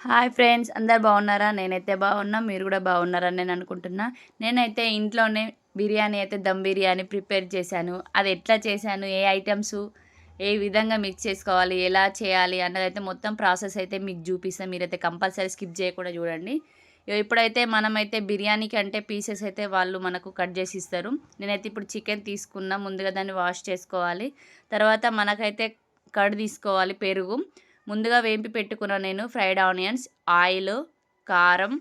Hi friends అందరు బాగున్నారా? నేనైతే బాగున్నా మీరు కూడా బాగున్నారని నేను అనుకుంటున్నా. నేనైతే ఇంట్లోనే బిర్యానీ అయితే దమ్ బిర్యానీ ప్రిపేర్ చేశాను. అది ఎట్లా చేశాను ఏ ఐటమ్స్ ఏ విధంగా మిక్స్ చేసుకోవాలి ఎలా చేయాలి అన్నదైతే మొత్తం ప్రాసెస్ అయితే మీకు చూపిస్తాను. మీరైతే కంపల్సరీ స్కిప్ చేయకుండా చూడండి. ఇప్పుడైతే మనమైతే బిర్యానీకి అంటే పీసెస్ అయితే వాళ్ళు మనకు కట్ చేసి ఇస్తారు. నేనైతే ఇప్పుడు చికెన్ తీసుకున్నా ముందుగా దాన్ని వాష్ చేసుకోవాలి. తర్వాత మనకైతే కడ్ తీసుకోవాలి పెరుగు. ముందుగా వేంపి పెట్టుకున్న నేను ఫ్రైడ్ ఆనియన్స్ ఆయిల్ కారం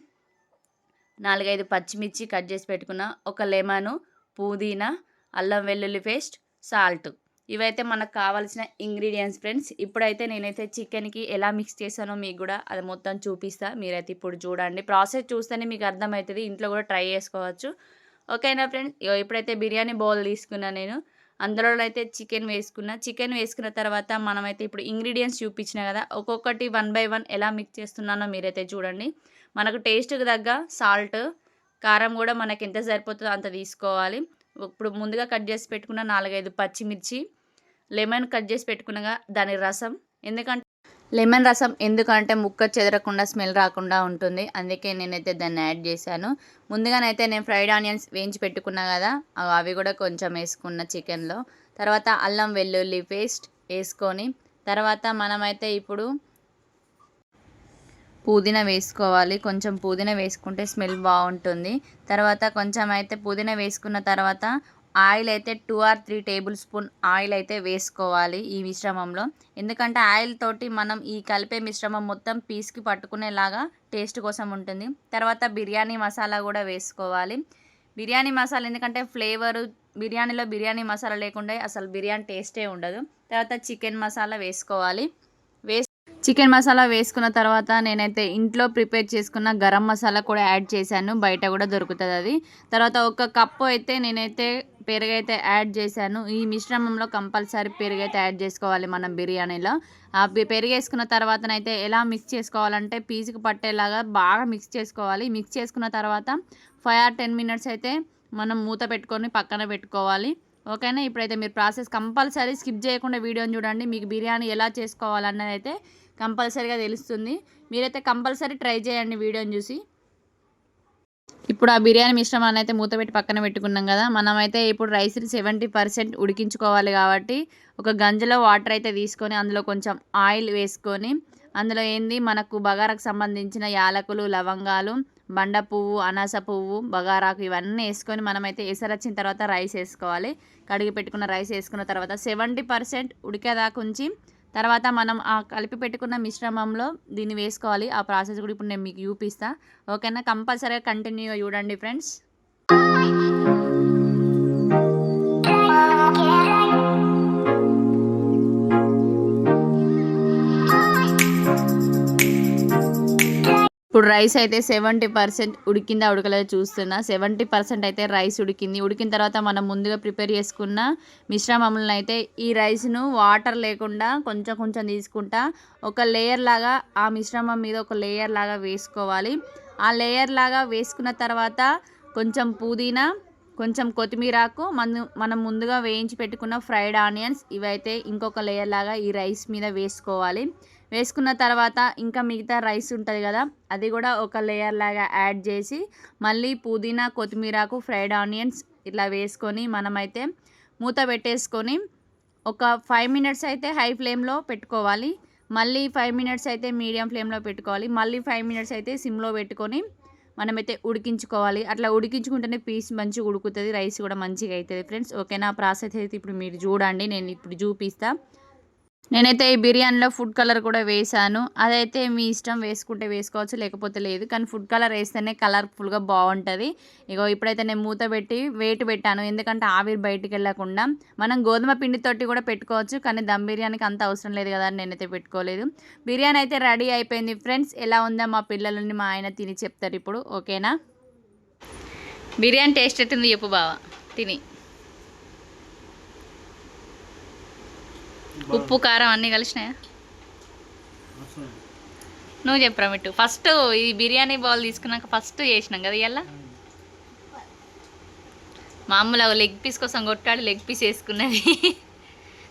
నాలుగైదు పచ్చిమిర్చి కట్ చేసి పెట్టుకున్న ఒక లెమను పుదీనా అల్లం వెల్లుల్లి పేస్ట్ సాల్ట్. ఇవైతే మనకు కావాల్సిన ఇంగ్రీడియంట్స్ ఫ్రెండ్స్. ఇప్పుడైతే నేనైతే చికెన్కి ఎలా మిక్స్ చేశానో మీకు కూడా అది మొత్తం చూపిస్తా. మీరైతే ఇప్పుడు చూడండి. ప్రాసెస్ చూస్తేనే మీకు అర్థమవుతుంది. ఇంట్లో కూడా ట్రై చేసుకోవచ్చు. ఓకేనా ఫ్రెండ్స్? ఇగో ఇప్పుడైతే బిర్యానీ బౌల్ తీసుకున్నా నేను. అందులో అయితే చికెన్ వేసుకున్న చికెన్ వేసుకున్న తర్వాత మనమైతే ఇప్పుడు ఇంగ్రీడియంట్స్ చూపించిన కదా ఒక్కొక్కటి వన్ బై వన్ ఎలా మిక్స్ చేస్తున్నానో మీరైతే చూడండి. మనకు టేస్ట్కి తగ్గ సాల్ట్ కారం కూడా మనకి ఎంత సరిపోతుందో అంత తీసుకోవాలి. ఇప్పుడు ముందుగా కట్ చేసి పెట్టుకున్న నాలుగైదు పచ్చిమిర్చి లెమన్ కట్ చేసి పెట్టుకున్నగా దాని రసం. ఎందుకంటే లెమన్ రసం ఎందుకంటే ముక్క చెదరకుండా స్మెల్ రాకుండా ఉంటుంది. అందుకే నేనైతే దాన్ని యాడ్ చేశాను. ముందుగానైతే నేను ఫ్రైడ్ ఆనియన్స్ వేయించి పెట్టుకున్నా కదా అవి- అవి కూడా కొంచెం వేసుకున్న చికెన్లో. తర్వాత అల్లం వెల్లుల్లి పేస్ట్ వేసుకొని తర్వాత మనమైతే ఇప్పుడు పుదీనా వేసుకోవాలి. కొంచెం పుదీనా వేసుకుంటే స్మెల్ బాగుంటుంది. తర్వాత కొంచెం అయితే పుదీనా వేసుకున్న తర్వాత ఆయిల్ అయితే two or three tablespoon oil అయితే వేసుకోవాలి ఈ మిశ్రమంలో. ఎందుకంటే ఆయిల్ తోటి మనం ఈ కలిపే మిశ్రమం మొత్తం పీస్కి పట్టుకునేలాగా టేస్ట్ కోసం ఉంటుంది. తర్వాత బిర్యానీ మసాలా కూడా వేసుకోవాలి. బిర్యానీ మసాలా ఎందుకంటే ఫ్లేవరు బిర్యానీలో బిర్యానీ మసాలా లేకుండా అసలు బిర్యానీ టేస్టే ఉండదు. తర్వాత చికెన్ మసాలా వేసుకోవాలి. వేస్ చికెన్ మసాలా వేసుకున్న తర్వాత నేనైతే ఇంట్లో ప్రిపేర్ చేసుకున్న గరం మసాలా కూడా యాడ్ చేశాను. బయట కూడా దొరుకుతుంది అది. తర్వాత ఒక కప్పు అయితే నేనైతే పెరుగైతే యాడ్ చేశాను. ఈ మిశ్రమంలో కంపల్సరీ పెరుగైతే యాడ్ చేసుకోవాలి మనం బిర్యానీలో. ఆ పె- పెరుగు వేసుకున్న తర్వాతనైతే ఎలా మిక్స్ చేసుకోవాలంటే పీసుకు పట్టేలాగా బాగా మిక్స్ చేసుకోవాలి. మిక్స్ చేసుకున్న తర్వాత ఫైవ్ ఆర్ టెన్ మినిట్స్ అయితే మనం మూత పెట్టుకొని పక్కన పెట్టుకోవాలి. ఓకేనా? ఇప్పుడైతే మీరు ప్రాసెస్ కంపల్సరీ స్కిప్ చేయకుండా వీడియోని చూడండి. మీకు బిర్యానీ ఎలా చేసుకోవాలన్నది అయితే కంపల్సరీగా తెలుస్తుంది. మీరైతే కంపల్సరీ ట్రై చేయండి వీడియోని చూసి. ఇప్పుడు ఆ బిర్యానీ మిశ్రమాన్ని అయితే మూత పెట్టి పక్కన పెట్టుకున్నాం కదా మనమైతే ఇప్పుడు రైస్ని సెవెంటీ పర్సెంట్ ఉడికించుకోవాలి కాబట్టి ఒక గంజలో వాటర్ అయితే తీసుకొని అందులో కొంచెం ఆయిల్ వేసుకొని అందులో ఏంది మనకు బగారాకు సంబంధించిన యాలకులు లవంగాలు బండ పువ్వు అనాస పువ్వు బగారాకు ఇవన్నీ వేసుకొని మనమైతే ఎసరొచ్చిన తర్వాత రైస్ వేసుకోవాలి. కడిగి పెట్టుకున్న రైస్ వేసుకున్న తర్వాత సెవెంటీ పర్సెంట్ ఉడికేదాకా ఉంచి తర్వాత మనం ఆ కలిపి పెట్టుకున్న మిశ్రమంలో దీన్ని వేసుకోవాలి. ఆ ప్రాసెస్ కూడా ఇప్పుడు నేను మీకు చూపిస్తా. ఓకేనా? కంపల్సరీగా కంటిన్యూగా చూడండి ఫ్రెండ్స్. ఇప్పుడు రైస్ అయితే సెవెంటీ పర్సెంట్ ఉడికిందా ఉడకలేదో చూస్తున్నా. సెవెంటీ పర్సెంట్ అయితే రైస్ ఉడికింది. ఉడికిన తర్వాత మనం ముందుగా ప్రిపేర్ చేసుకున్న మిశ్రమంలో అయితే ఈ రైస్ను వాటర్ లేకుండా కొంచెం కొంచెం తీసుకుంటా ఒక లేయర్ లాగా ఆ మిశ్రమం మీద ఒక లేయర్ లాగా వేసుకోవాలి. ఆ లేయర్ లాగా వేసుకున్న తర్వాత కొంచెం పుదీనా కొంచెం కొత్తిమీరాకు మన మనం ముందుగా వేయించి పెట్టుకున్న ఫ్రైడ్ ఆనియన్స్ ఇవైతే ఇంకొక లేయర్ లాగా ఈ రైస్ మీద వేసుకోవాలి. వేసుకున్న తర్వాత ఇంకా మిగతా రైస్ ఉంటుంది కదా అది కూడా ఒక లేయర్ లాగా యాడ్ చేసి మళ్ళీ పుదీనా కొత్తిమీరాకు ఫ్రైడ్ ఆనియన్స్ ఇట్లా వేసుకొని మనమైతే మూత పెట్టేసుకొని ఒక ఫైవ్ మినిట్స్ అయితే హై ఫ్లేమ్లో పెట్టుకోవాలి. మళ్ళీ ఫైవ్ మినిట్స్ అయితే మీడియం ఫ్లేమ్లో పెట్టుకోవాలి. మళ్ళీ ఫైవ్ మినిట్స్ అయితే సిమ్లో పెట్టుకొని మనమైతే ఉడికించుకోవాలి. అట్లా ఉడికించుకుంటేనే పీస్ మంచిగా ఉడుకుతుంది రైస్ కూడా మంచిగా అవుతుంది ఫ్రెండ్స్ ఓకేనా? ప్రాసెస్ అయితే ఇప్పుడు మీరు చూడండి. నేను ఇప్పుడు చూపిస్తాను నేనైతే ఈ బిర్యానీలో ఫుడ్ కలర్ కూడా వేసాను అదైతే మీ ఇష్టం వేసుకుంటే వేసుకోవచ్చు లేకపోతే లేదు. కానీ ఫుడ్ కలర్ వేస్తేనే కలర్ఫుల్గా బాగుంటుంది. ఇగో ఇప్పుడైతే నేను మూత పెట్టి వెయిట్ పెట్టాను. ఎందుకంటే ఆవిరి బయటికి వెళ్ళకుండా మనం గోధుమ పిండితోటి కూడా పెట్టుకోవచ్చు. కానీ దమ్ బిర్యానీకి అంత అవసరం లేదు కదా అని నేనైతే పెట్టుకోలేదు. బిర్యానీ అయితే రెడీ అయిపోయింది ఫ్రెండ్స్. ఎలా ఉందో మా పిల్లలని మా ఆయన తిని చెప్తారు ఇప్పుడు. ఓకేనా? బిర్యానీ టేస్ట్ ఎట్టుంది చెప్పు బావా. తిని. ఉప్పు కారం అన్నీ కలిసినాయా? నువ్వు చెప్పరా మిట్టు. ఫస్ట్ ఈ బిర్యానీ బౌల్ తీసుకున్నాక ఫస్ట్ చేసినాం కదా ఇవాళ మామూలు లెగ్ పీస్ కోసం కొట్టాడు లెగ్ పీస్ వేసుకున్నది.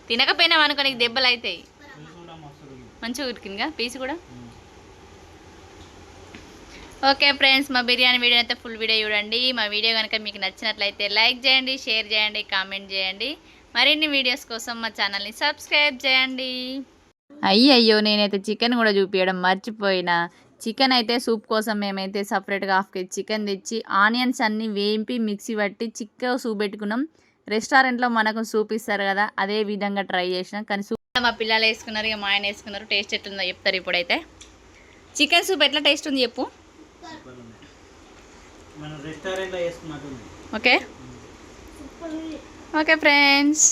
తినకపోయినా అనుకో నీకు దెబ్బలు అవుతాయి మంచిగా ఉరికిందిగా పీస్ కూడా? ఓకే ఫ్రెండ్స్ మా బిర్యానీ వీడియో అయితే ఫుల్ వీడియో చూడండి. మా వీడియో కనుక మీకు నచ్చినట్లయితే లైక్ చేయండి షేర్ చేయండి కామెంట్ చేయండి. మరిన్ని వీడియోస్ కోసం మా ఛానల్ని సబ్స్క్రైబ్ చేయండి. అయ్యయ్యో నేనైతే చికెన్ కూడా చూపించడం మర్చిపోయినా. చికెన్ అయితే సూప్ కోసం మేమైతే సపరేట్గా హాఫ్ కేజీ చికెన్ తెచ్చి ఆనియన్స్ అన్నీ వేంపి మిక్సీ పట్టి చిక్కగా సూప్ పెట్టుకున్నాం. రెస్టారెంట్లో మనకు సూప్ ఇస్తారు కదా అదే విధంగా ట్రై చేసినాం. కానీ సూప్ మా పిల్లలు వేసుకున్నారు ఇక మా ఆయన వేసుకున్నారు. టేస్ట్ ఎట్లుందో చెప్తారు ఇప్పుడైతే. చికెన్ సూప్ ఎట్లా టేస్ట్ ఉంది చెప్పు? Okay okay friends